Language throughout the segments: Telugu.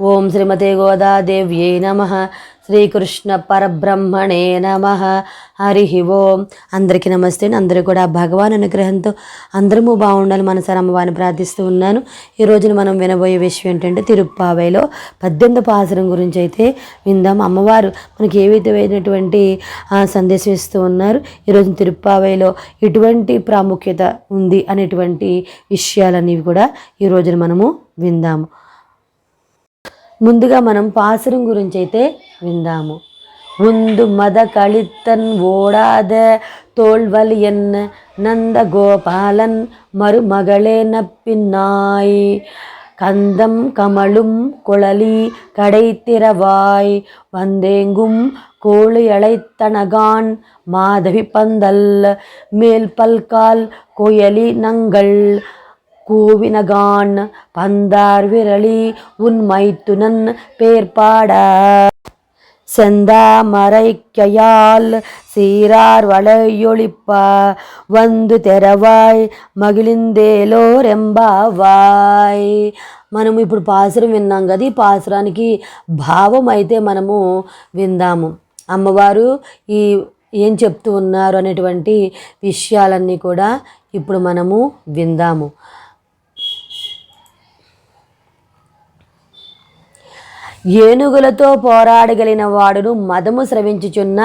ఓం శ్రీమతే గోదాదేవ్యై నమ. శ్రీకృష్ణ పరబ్రహ్మణే నమ. హరి ఓం. అందరికీ నమస్తే అందరూ కూడా భగవాన్ అనుగ్రహంతో అందరము బాగుండాలి మనసారి అమ్మవారిని ప్రార్థిస్తూ ఉన్నాను. ఈ రోజున మనం వినబోయే విషయం ఏంటంటే తిరుప్పావైలో పద్దెనిమిది పాసరం గురించి అయితే విందాం. అమ్మవారు మనకి ఏ విధమైనటువంటి సందేశం ఇస్తూ ఉన్నారు. ఈరోజు తిరుప్పావైలో ఎటువంటి ప్రాముఖ్యత ఉంది అనేటువంటి విషయాలన్నీ కూడా ఈ రోజున మనము విందాము. ముందుగా మనం పాసురం గురించి అయితే విందాము உந்து மத கழித்தன் ஓடாத தோல்வலியன் நந்த கோபாலன் மருமகளே நப்பின்னாய் கந்தம் கமழும் குழலி கடைத்திரவாய் வந்தேங்கும் கோழி அழைத்தனகான் மாதவி பந்தல் மேல் பல்கால் கோயலி நங்கள் கூவினகான் பந்தார் விரலி உன் மைத்துனன் பேர்பாட செந்தாமரைக்கையால் சீரார் வளையொளிப்ப வந்து తెరవాయ్ మగిలిందేలోరెంబావాయ్ మనం ఇప్పుడు పాసురం విన్నాం కదా ఈ పాసురానికి భావం అయితే మనము విందాము అమ్మవారు ఈ ఏం చెప్తూ ఉన్నారు అనేటువంటి విషయాలన్నీ కూడా ఇప్పుడు మనము విందాము ఏనుగులతో పోరాడగలిగిన వాడును మదము స్రవించుచున్న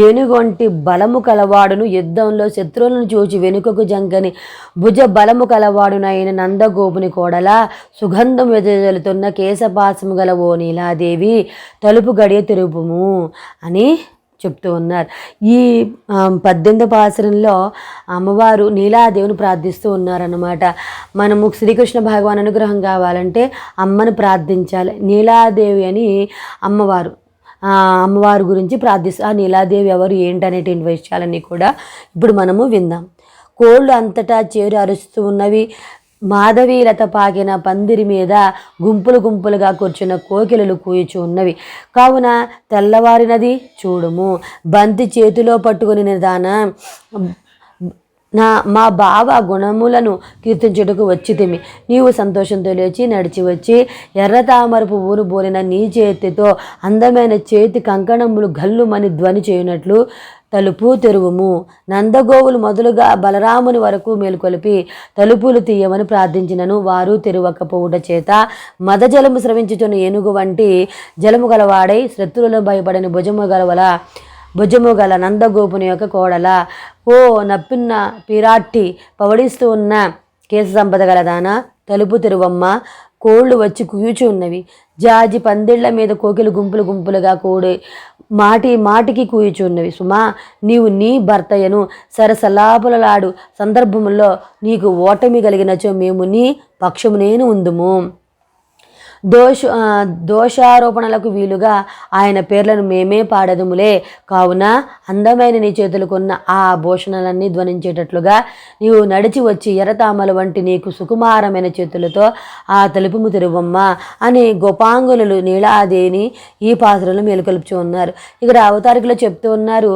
ఏనుగొంటి బలము కలవాడును యుద్ధంలో శత్రువులను చూచి వెనుకకు జంకని భుజ బలము కలవాడునైన నందగోపుని కోడల సుగంధం వెదజలుతున్న కేశపాసము గల ఓ నీలాదేవి తలుపు గడియ తిరుపుము అని చెప్తూ ఉన్నారు. ఈ ఆ, పద్దెనిమిది పాసరంలో అమ్మవారు నీలాదేవిని ప్రార్థిస్తూ ఉన్నారన్నమాట. మనము శ్రీకృష్ణ భగవాన్ అనుగ్రహం కావాలంటే అమ్మను ప్రార్థించాలి. నీలాదేవి అని అమ్మవారు అమ్మవారి గురించి ప్రార్థిస్తూ ఆ నీలాదేవి ఎవరు? ఏంటనేటువంటి విషయాలన్నీ కూడా ఇప్పుడు మనము విందాం. కోళ్ళు అంతటా చేరు అరుస్తూ ఉన్నవి. మాధవీలత పాకిన పందిరి మీద గుంపులు గుంపులుగా కూర్చున్న కోకిలలు కూయిచు ఉన్నవి. కావున తెల్లవారినది చూడుము. బంతి చేతిలో పట్టుకుని నిదాన నా మా బావ గుణములను కీర్తించుటకు వచ్చితిమి. నీవు సంతోషంతో లేచి నడిచి వచ్చి ఎర్ర తామర పువ్వును బోలిన నీ చేతితో అందమైన చేతి కంకణములు గల్లుమని ధ్వని చేయునట్లు తలుపు తెరువుము. నందగోవులు మొదలుగా బలరాముని వరకు మేలుకొలిపి తలుపులు తీయమని ప్రార్థించినను. వారు తెరువకపోవుట చేత మదజలము స్రవించుచున్న ఏనుగు వంటి జలము గలవాడై శత్రువులను భయపడని భుజము గలవల. భుజము గల నందగోపుని యొక్క కోడల. ఓ నప్పిన్న పిరాట్టి పవడిస్తూ ఉన్న కేశ సంపద గలదాన తలుపు తెరువమ్మ కోళ్ళు వచ్చి కూయుచు ఉన్నవి. జాజి పందిళ్ళ మీద కోకిలు గుంపులు గుంపులుగా కూడి మాటి మాటికి కూయుచున్నవి సుమా నీవు నీ భర్తయను సరసలాపులలాడు సందర్భములో నీకు ఓటమి కలిగినచో మేము నీ పక్షమునేను ఉందుము. దోష దోషారోపణలకు వీలుగా ఆయన పేర్లను మేమే పాడదుములే. కావున అందమైన నీ చేతులకున్న ఆ భూషణలన్నీ ధ్వనించేటట్లుగా నీవు నడిచి వచ్చి ఎర్రతామలు వంటి నీకు సుకుమారమైన చేతులతో ఆ తలుపుము తెరువమ్మ అని గోపాంగులు నీలాదేని ఈ పాత్రలు మేలుకొలుపుచూ ఉన్నారు. ఇక్కడ అవతారికలు చెప్తూ ఉన్నారు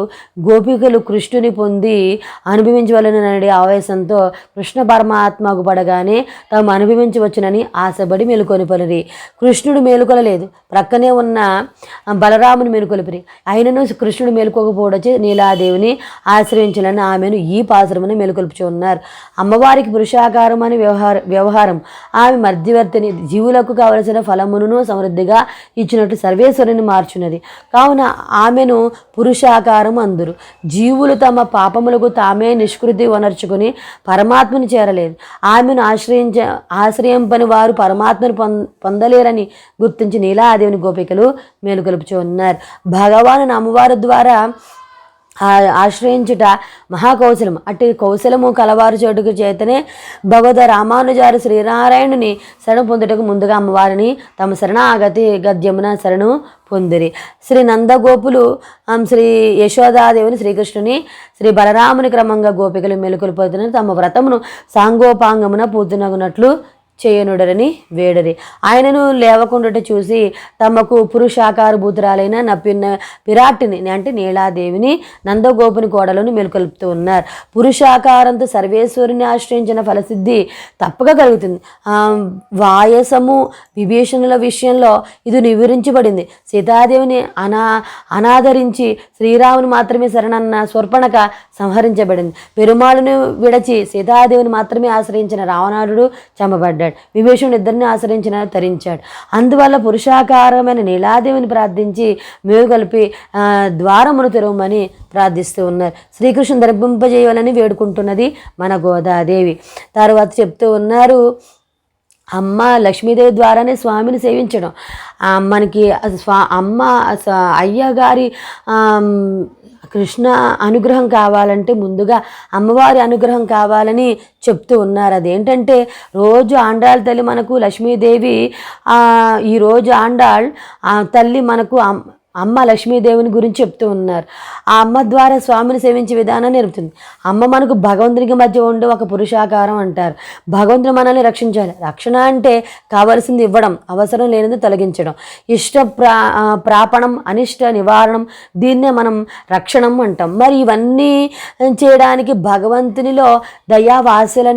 గోపికలు కృష్ణుని పొంది అనుభవించవలననే ఆవేశంతో కృష్ణ పరమాత్మకు పడగానే తాము అనుభవించవచ్చునని ఆశపడి మేలుకొని పలిరి. కృష్ణుడు మేలుకొలలేదు ప్రక్కనే ఉన్న బలరాముని మేలుకొలిపిరి. అయినను కృష్ణుడు మేలుకోకపోవడచే నీలాదేవిని ఆశ్రయించాలని ఆమెను ఈ పాశ్రమని మేలుకొలుపుచు ఉన్నారు అమ్మవారికి పురుషాకారం అని వ్యవహార వ్యవహారం. ఆమె మధ్యవర్తిని జీవులకు కావలసిన ఫలమును సమృద్ధిగా ఇచ్చినట్టు సర్వేశ్వరుని మార్చున్నది కావున ఆమెను పురుషాకారం అందురు. జీవులు తమ పాపములకు తామే నిష్కృతి వనర్చుకుని పరమాత్మను చేరలేదు. ఆమెను ఆశ్రయించ ఆశ్రయింపని వారు పరమాత్మను పొంద పొందలేరని గుర్తించి నీలాదేవిని గోపికలు మేలుకొలుపుచూ ఉన్నారు. భగవాను అమ్మవారి ద్వారా ఆశ్రయించుట మహాకౌశలం. అట్టి కౌశలము కలవారు చోటుకు చేతనే భగవద రామానుజారు శ్రీనారాయణుని శరణు పొందుటకు ముందుగా అమ్మవారిని తమ శరణాగతి గద్యమున శరణు పొందిరి. శ్రీ నందగోపులు శ్రీ యశోదాదేవిని శ్రీకృష్ణుని శ్రీ బలరాముని క్రమంగా గోపికలు మెలుకొలిపోతున్న తమ వ్రతమును సాంగోపాంగమున పూర్తినగునట్లు చేయనుడరని వేడరి. ఆయనను లేవకుండాట చూసి తమకు పురుషాకారభూతురాలైన నప్పిన్న పిరాటిని అంటే నీలాదేవిని నందగోపుని కోడలను మెలుకొల్పుతూ ఉన్నారు. పురుషాకారంతో సర్వేశ్వరుని ఆశ్రయించిన ఫలసిద్ధి తప్పక కలుగుతుంది. వాయసము విభీషణుల విషయంలో ఇది నివరించబడింది. సీతాదేవిని అనా అనాదరించి శ్రీరాముని మాత్రమే శరణన్న స్వర్పణక సంహరించబడింది. పెరుమాళుని విడచి సీతాదేవిని మాత్రమే ఆశ్రయించిన రావణాడు చంపబడ్డాడు. విభీషణుడు ఇద్దరిని ఆశ్రయించిన తరించాడు. అందువల్ల పురుషాకారమైన నీలాదేవిని ప్రార్థించి మేము కలిపి ద్వారమును తెరవమని ప్రార్థిస్తూ ఉన్నారు. శ్రీకృష్ణుని దర్భింపజేయాలని వేడుకుంటున్నది మన గోదాదేవి. తర్వాత చెప్తూ ఉన్నారు అమ్మ లక్ష్మీదేవి ద్వారానే స్వామిని సేవించడం. మనకి స్వా అమ్మ అయ్య అయ్యగారి కృష్ణ అనుగ్రహం కావాలంటే ముందుగా అమ్మవారి అనుగ్రహం కావాలని చెప్తూ ఉన్నారు. అదేంటంటే రోజు ఆండాళ్ళ తల్లి మనకు లక్ష్మీదేవి ఈరోజు ఆండాళ్ ఆ తల్లి మనకు అమ్మ లక్ష్మీదేవిని గురించి చెప్తూ ఉన్నారు. ఆ అమ్మ ద్వారా స్వామిని సేవించే విధానాన్ని నేర్పుతుంది. అమ్మ మనకు భగవంతునికి మధ్య ఉండే ఒక పురుషాకారం అంటారు. భగవంతుని మనల్ని రక్షించాలి. రక్షణ అంటే కావలసింది ఇవ్వడం అవసరం లేనిది తొలగించడం. ఇష్ట ప్రా ప్రాపణం అనిష్ట నివారణం దీన్నే మనం రక్షణం అంటాం. మరి ఇవన్నీ చేయడానికి భగవంతునిలో దయా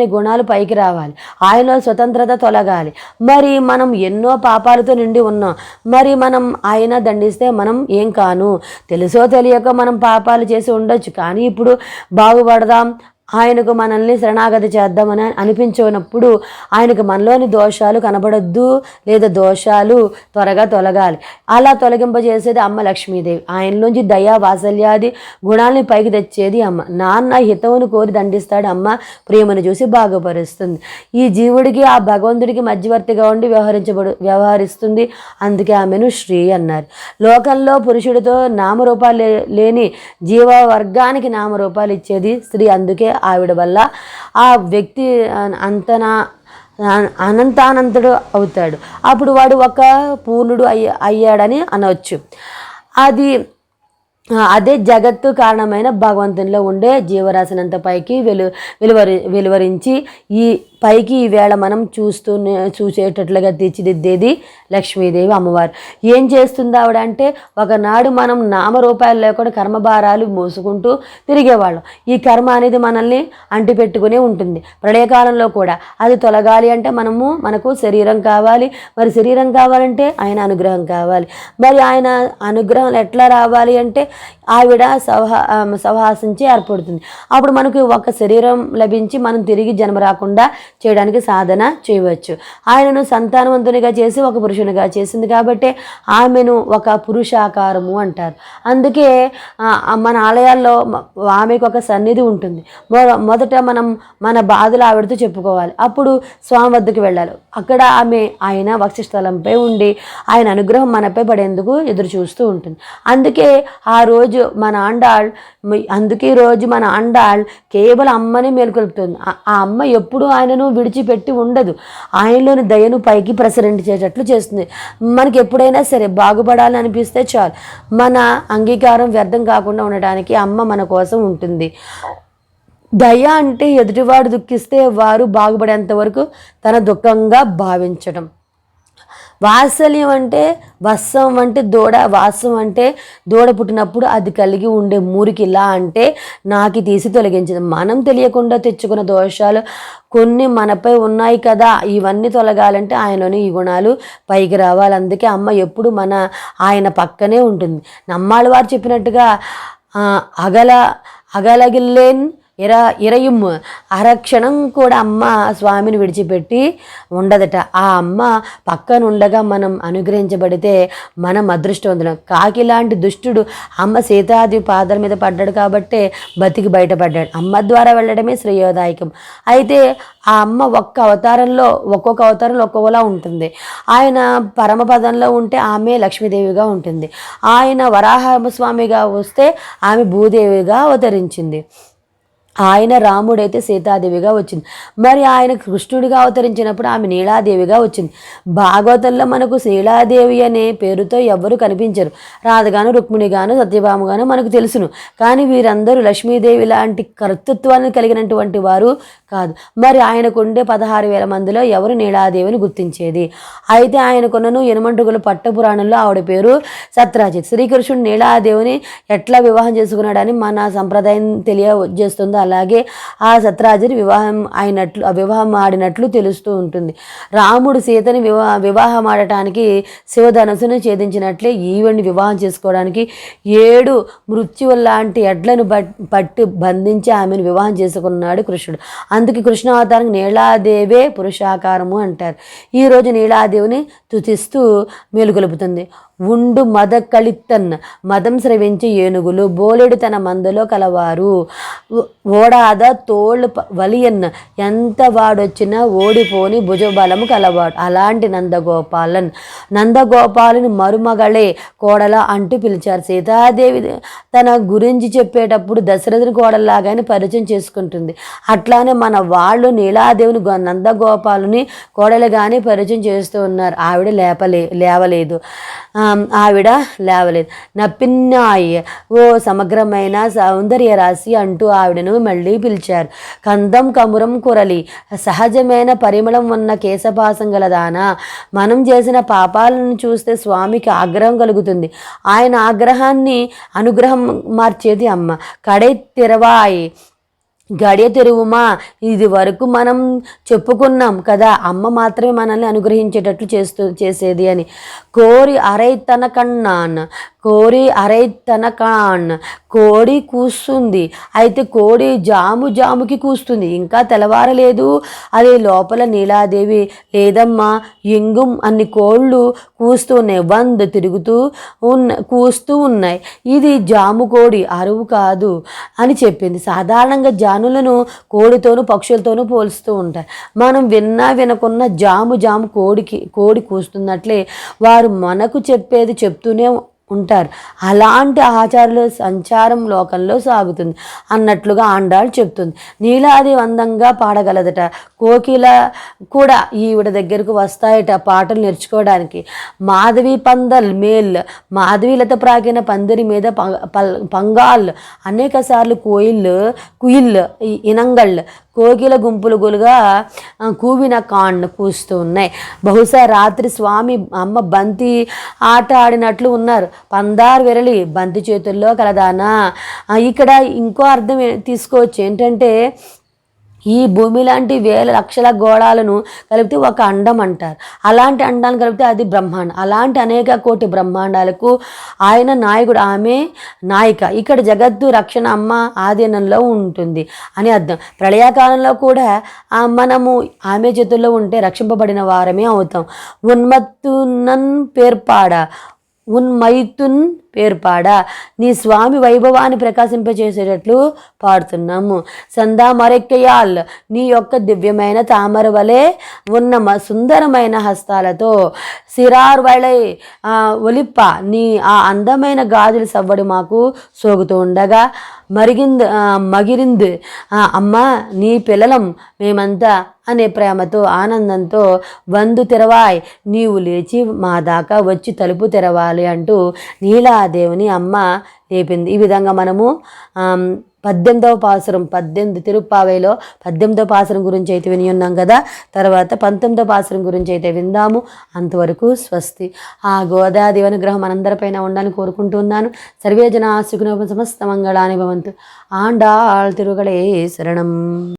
గుణాలు పైకి రావాలి. ఆయనలో స్వతంత్రత తొలగాలి. మరి మనం ఎన్నో పాపాలతో నిండి ఉన్నాం. మరి మనం ఆయన దండిస్తే మనం ఏం కాను? తెలుసో తెలియక మనం పాపాలు చేసి ఉండొచ్చు. కానీ ఇప్పుడు బాగుపడదాం ఆయనకు మనల్ని శరణాగతి చేద్దామని అనిపించినప్పుడు ఆయనకు మనలోని దోషాలు కనబడొద్దు లేదా దోషాలు త్వరగా తొలగాలి. అలా తొలగింపజేసేది అమ్మ లక్ష్మీదేవి. ఆయనలోంచి దయా వాత్సల్యాది గుణాలని పైకి తెచ్చేది అమ్మ. నాన్న హితవును కోరి దండిస్తాడు అమ్మ. ప్రేమను చూసి బాగుపరుస్తుంది. ఈ జీవుడికి ఆ భగవంతుడికి మధ్యవర్తిగా ఉండి వ్యవహరించబడు వ్యవహరిస్తుంది. అందుకే ఆమెను శ్రీ అన్నారు. లోకంలో పురుషుడితో నామరూపాలు లేని జీవ వర్గానికి నామరూపాలు ఇచ్చేది స్త్రీ. అందుకే ఆవిడ వల్ల ఆ వ్యక్తి అంతనా అనంతానంతుడు అవుతాడు. అప్పుడు వాడు ఒక పూర్ణుడు అయ్య అయ్యాడని అనవచ్చు అది అదే జగత్తు కారణమైన భగవంతునిలో ఉండే జీవరాశినంత పైకి వెలు వెలువరి వెలువరించి ఈ పైకి ఈవేళ మనం చూస్తూ చూసేటట్లుగా తీర్చిదిద్దేది లక్ష్మీదేవి అమ్మవారు. ఏం చేస్తుంది ఆవిడ అంటే ఒకనాడు మనం నామరూపాయలు లేకుండా కర్మభారాలు మోసుకుంటూ తిరిగేవాళ్ళం. ఈ కర్మ అనేది మనల్ని అంటిపెట్టుకునే ఉంటుంది. ప్రళయకాలంలో కూడా అది తొలగాలి అంటే మనము మనకు శరీరం కావాలి. మరి శరీరం కావాలంటే ఆయన అనుగ్రహం కావాలి. మరి ఆయన అనుగ్రహం ఎట్లా రావాలి అంటే ఆవిడ సవహా సవహాసించి ఏర్పడుతుంది. అప్పుడు మనకు ఒక శరీరం లభించి మనం తిరిగి జన్మ రాకుండా చేయడానికి సాధన చేయవచ్చు. ఆయనను సంతానవంతునిగా చేసి ఒక పురుషునిగా చేసింది కాబట్టి ఆమెను ఒక పురుషాకారము అంటారు. అందుకే మన ఆలయాల్లో ఆమెకు ఒక సన్నిధి ఉంటుంది. మొ- మొదట మనం మన బాధలు ఆవిడతో చెప్పుకోవాలి. అప్పుడు స్వామి వద్దకు వెళ్ళాలి. అక్కడ ఆమె ఆయన వక్షస్థలంపై ఉండి ఆయన అనుగ్రహం మనపై పడేందుకు ఎదురు చూస్తూ ఉంటుంది. అందుకే ఆ రోజు మన ఆండాళ్ అందుకే ఈ రోజు మన ఆండాళ్ కేవలం అమ్మని మేలుకొల్పుతుంది. ఆ అమ్మ ఎప్పుడు ఆయనను విడిచిపెట్టి ఉండదు. ఆయనలోని దయను పైకి ప్రసరించేటట్లు చేస్తుంది. మనకి ఎప్పుడైనా సరే బాగుపడాలని అనిపిస్తే చాలు. మన అంగీకారం వ్యర్థం కాకుండా ఉండటానికి అమ్మ మన కోసం ఉంటుంది. దయ అంటే ఎదుటివాడు దుఃఖిస్తే వారు బాగుపడేంత వరకు తన దుఃఖంగా భావించడం. వాత్సల్యం అంటే వత్సం అంటే దూడ వాసం అంటే దూడ పుట్టినప్పుడు అది కలిగి ఉండే మురికి ఇలా అంటే నాకి తీసి తొలగించింది. మనం తెలియకుండా తెచ్చుకున్న దోషాలు కొన్ని మనపై ఉన్నాయి కదా. ఇవన్నీ తొలగాలంటే ఆయనలోని ఈ గుణాలు పైకి రావాలి. అందుకే అమ్మ ఎప్పుడు మన ఆయన పక్కనే ఉంటుంది. నమ్మాళ్ళ వారు చెప్పినట్టుగా అగల అగలగిల్లేన్ ఇర ఇరయుమ్ అరక్షణం కూడా అమ్మ స్వామిని విడిచిపెట్టి ఉండదట. ఆ అమ్మ పక్కన ఉండగా మనం అనుగ్రహించబడితే మనం అదృష్టవంతులం. కాకి లాంటి దుష్టుడు అమ్మ సీతాది పాదాల మీద పడ్డాడు కాబట్టే బతికి బయటపడ్డాడు. అమ్మ ద్వారా వెళ్ళడమే శ్రేయోదాయకం. అయితే ఆ అమ్మ ఒక్క అవతారంలో ఒక్కొక్క అవతారంలో ఒక్కొక్కలా ఉంటుంది. ఆయన పరమపదంలో ఉంటే ఆమె లక్ష్మీదేవిగా ఉంటుంది. ఆయన వరాహ స్వామిగా వస్తే ఆమె భూదేవిగా అవతరించింది. ఆయన రాముడైతే సీతాదేవిగా వచ్చింది. మరి ఆయన కృష్ణుడిగా అవతరించినప్పుడు ఆమె నీలాదేవిగా వచ్చింది. భాగవతంలో మనకు శీలాదేవి అనే పేరుతో ఎవ్వరు కనిపించరు. రాధగాను రుక్మిణిగాను సత్యభామగాను మనకు తెలుసును. కానీ వీరందరూ లక్ష్మీదేవి లాంటి కర్తృత్వాన్ని కలిగినటువంటి వారు కాదు. మరి ఆయనకుండే పదహారు వేల మందిలో ఎవరు నీలాదేవిని గుర్తించేది? అయితే ఆయనకున్నను ఎనుమంటుగుల పట్టపురాణంలో ఆవిడ పేరు సత్రాజిత్. శ్రీకృష్ణుడు నీలాదేవిని ఎట్లా వివాహం చేసుకున్నాడని మన సంప్రదాయం తెలియజేస్తుందో? అలాగే ఆ సత్రాజుని వివాహం అయినట్లు వివాహం ఆడినట్లు తెలుస్తూ ఉంటుంది. రాముడు సీతని వివాహ వివాహం ఆడటానికి శివధనసును ఛేదించినట్లే ఈవెంట్ వివాహం చేసుకోవడానికి ఏడు మృత్యువు లాంటి ఎడ్లను పట్టి బంధించి ఆమెను వివాహం చేసుకున్నాడు కృష్ణుడు. అందుకే కృష్ణావతారం నీలాదేవే పురుషాకారము అంటారు. ఈరోజు నీలాదేవిని తుతిస్తూ మేలుకొలుపుతుంది ఉండు మద కళిత్తన్ మదం స్రవించి ఏనుగులు బోలెడు తన మందులో కలవారు. ఓడాద తోళ్ళు వలియన్ ఎంత వాడొచ్చినా ఓడిపోని భుజబలము కలవాడు. అలాంటి నందగోపాలన్ నందగోపాలుని మరుమగళే కోడల అంటూ పిలిచారు. సీతాదేవి తన గురించి చెప్పేటప్పుడు దశరథుని కోడల్లాగానే పరిచయం చేసుకుంటుంది. అట్లానే మన వాళ్ళు నీలాదేవిని నందగోపాలుని కోడలుగానే పరిచయం చేస్తూ ఉన్నారు. ఆవిడ లేపలే లేవలేదు. ఆవిడ లేవలేదు. నప్పిన్నాయి ఓ సమగ్రమైన సౌందర్య రాశి అంటూ ఆవిడను మళ్ళీ పిలిచారు. కందం కమురం కురలి సహజమైన పరిమళం ఉన్న కేశపాసం గలదానా మనం చేసిన పాపాలను చూస్తే స్వామికి ఆగ్రహం కలుగుతుంది. ఆయన ఆగ్రహాన్ని అనుగ్రహం మార్చేది అమ్మ. కడై తెరవాయి గడియ తెరువుమా? ఇది వరకు మనం చెప్పుకున్నాం కదా అమ్మ మాత్రమే మనల్ని అనుగ్రహించేటట్లు చేస్తూ చేసేది అని. కోరి అరై తన కన్నాన్ కోడి అరై తనకాన్ కోడి కూస్తుంది. అయితే కోడి జాము జాముకి కూస్తుంది. ఇంకా తెల్లవారలేదు. అది లోపల నీలాదేవి లేదమ్మా ఎంగుం అన్ని కోళ్ళు కూస్తూ ఉన్నాయి వంద తిరుగుతూ ఉన్న కూస్తూ ఉన్నాయి. ఇది జాము కోడి అరువు కాదు అని చెప్పింది. సాధారణంగా జానులను కోడితోనూ పక్షులతోనూ పోలుస్తూ ఉంటాయి. మనం విన్నా వినకున్న జాము జాము కోడికి కోడి కూస్తున్నట్లే వారు మనకు చెప్పేది చెప్తూనే ఉంటారు. అలాంటి ఆచారాలు సంచారం లోకంలో సాగుతుంది. అన్నట్లుగా ఆండాళ్ళు చెప్తుంది. నీలాది అందంగా పాడగలదట. కోకిల కూడా ఈవిడ దగ్గరకు వస్తాయట పాటలు నేర్చుకోవడానికి. మాధవి పందల్ మేల్ మాధవీలత ప్రాగిన పందిరి మీద పంగాల్ అనేక సార్లు కోయిల్ కుయిల్ ఇనంగళ్ళు కోకిల గుంపులు గులుగా కూవిన కాండ్ కూస్తూ ఉన్నాయి. బహుశా రాత్రి స్వామి అమ్మ బంతి ఆట ఆడినట్లు ఉన్నారు. పందారు విరలి బంతి చేతుల్లో కలదానా. ఇక్కడ ఇంకో అర్థం తీసుకోవచ్చు. ఏంటంటే ఈ భూమి లాంటి వేల లక్షల గోళాలను కలిపితే ఒక అండం అంటారు. అలాంటి అండాన్ని కలిపితే అది బ్రహ్మాండం. అలాంటి అనేక కోటి బ్రహ్మాండాలకు ఆయన నాయకుడు ఆమె నాయిక. ఇక్కడ జగత్తు రక్షణ అమ్మ ఆధీనంలో ఉంటుంది అని అర్థం. ప్రళయకాలంలో కూడా మనము ఆమె చేతుల్లో ఉంటే రక్షింపబడిన వారమే అవుతాం. ఉన్మత్తునన్ పేర్పాడ. உன் மைத்துன் పేర్పాడా నీ స్వామి వైభవాన్ని ప్రకాశింపచేసేటట్లు పాడుతున్నాము. సందా మరెక్కయాల్ నీ యొక్క దివ్యమైన తామర వలె ఉన్న సుందరమైన హస్తాలతో సిరార్ వలై ఒలిప్ప నీ ఆ అందమైన గాజుల సవ్వడి మాకు సోగుతూ ఉండగా మరిగింది మగిరింది అమ్మ నీ పిల్లలం మేమంతా అనే ప్రేమతో ఆనందంతో వందు తెరవాయ్ నీవు లేచి మా దాకా వచ్చి తలుపు తెరవాలి అంటూ నీలా దేవుని అమ్మ లేపింది. ఈ విధంగా మనము పద్దెనిమిదవ పాసురం పద్దెనిమిది తిరుప్పావైలో పద్దెనిమిదవ పాసురం గురించి అయితే విని ఉన్నాం కదా. తర్వాత పంతొమ్మిదవ పాసురం గురించి అయితే విందాము. అంతవరకు స్వస్తి. ఆ గోదాదేవి అనుగ్రహం మనందరిపైన ఉండాలని కోరుకుంటున్నాను సర్వేజన సుఖనోప సమస్త మంగళాని భవంతు. ఆండాళ్ తిరుగడే శరణం.